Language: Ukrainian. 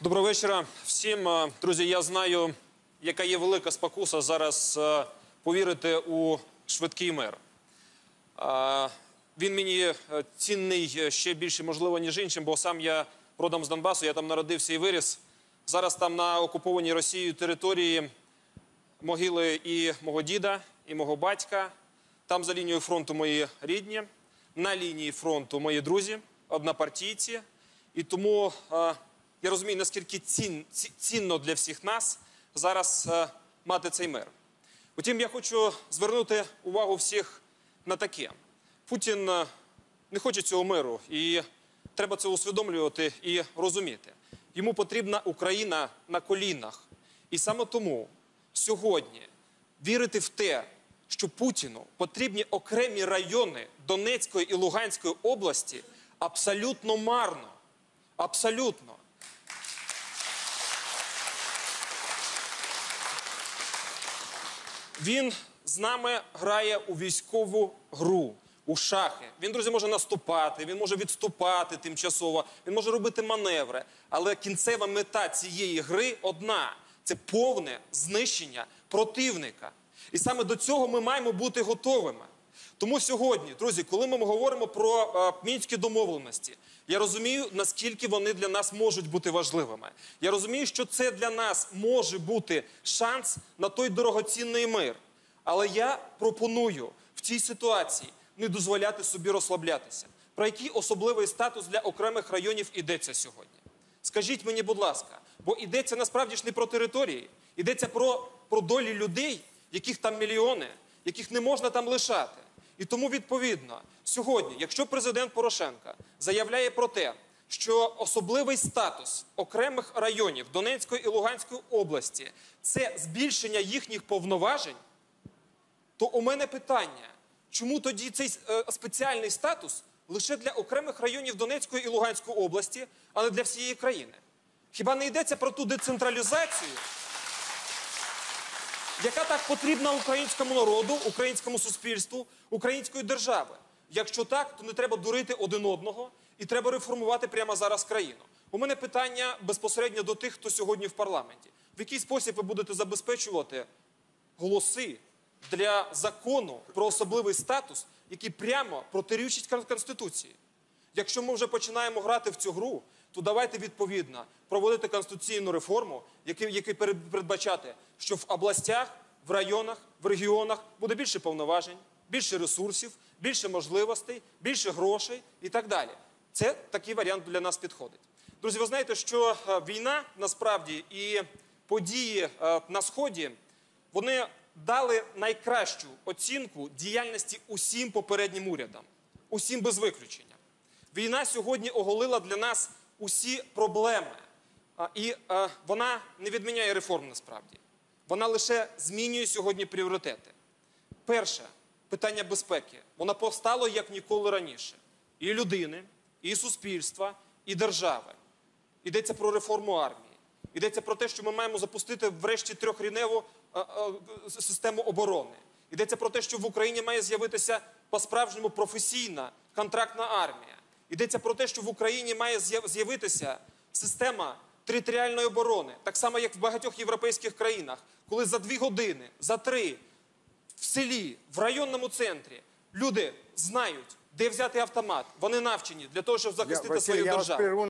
Доброго вечора всім. Е, Друзі, я знаю, яка є велика спокуса зараз е, повірити у швидкий мир. Е, Він мені цінний ще більше, можливо, ніж іншим, бо сам я родом з Донбасу, я там народився і виріс. Зараз там на окупованій Росією території могили і мого діда, і мого батька. Там за лінією фронту мої рідні, на лінії фронту мої друзі, однопартійці. І тому я розумію, наскільки цін, ці- цінно для всіх нас зараз е, мати цей мир. Утім, я хочу звернути увагу всіх на таке: Путін е, не хоче цього миру, і треба це усвідомлювати і розуміти. Йому потрібна Україна на колінах. І саме тому сьогодні вірити в те, що Путіну потрібні окремі райони Донецької і Луганської області, абсолютно марно. Абсолютно. Він з нами грає у військову гру, у шахи. Він, друзі, може наступати, він може відступати тимчасово, він може робити маневри. Але кінцева мета цієї гри одна це повне знищення противника. І саме до цього ми маємо бути готовими. Тому сьогодні, друзі, коли ми говоримо про е, мінські домовленості, я розумію, наскільки вони для нас можуть бути важливими. Я розумію, що це для нас може бути шанс на той дорогоцінний мир. Але я пропоную в цій ситуації не дозволяти собі розслаблятися. Про який особливий статус для окремих районів йдеться сьогодні? Скажіть мені, будь ласка, бо йдеться насправді ж не про території, йдеться про, про долі людей, яких там мільйони, яких не можна там лишати. І тому, відповідно, сьогодні, якщо президент Порошенка заявляє про те, що особливий статус окремих районів Донецької і Луганської області це збільшення їхніх повноважень, то у мене питання: чому тоді цей е, спеціальний статус лише для окремих районів Донецької і Луганської області, а не для всієї країни? Хіба не йдеться про ту децентралізацію, яка так потрібна українському народу, українському суспільству, української держави? Якщо так, то не треба дурити один одного і треба реформувати прямо зараз країну. У мене питання безпосередньо до тих, хто сьогодні в парламенті. В який спосіб ви будете забезпечувати голоси для закону про особливий статус, який прямо протирічить Конституції. Якщо ми вже починаємо грати в цю гру, то давайте відповідно проводити конституційну реформу, який, який перед- передбачати, що в областях, в районах, в регіонах буде більше повноважень, більше ресурсів, більше можливостей, більше грошей і так далі. Це такий варіант для нас підходить. Друзі, ви знаєте, що е, війна насправді і події е, на сході вони дали найкращу оцінку діяльності усім попереднім урядам, усім без виключення. Війна сьогодні оголила для нас усі проблеми, і е, вона не відміняє реформ насправді. Вона лише змінює сьогодні пріоритети. Перше питання безпеки. Воно постало як ніколи раніше. І людини, і суспільства, і держави. Йдеться про реформу армії. Йдеться про те, що ми маємо запустити врешті трьохрівневу е, е, систему оборони. Йдеться про те, що в Україні має з'явитися по-справжньому професійна контрактна армія. Йдеться про те, що в Україні має з'явитися система територіальної оборони, так само як в багатьох європейських країнах, коли за дві години, за три в селі, в районному центрі люди знають, де взяти автомат. Вони навчені для того, щоб захистити Василь, свою державу.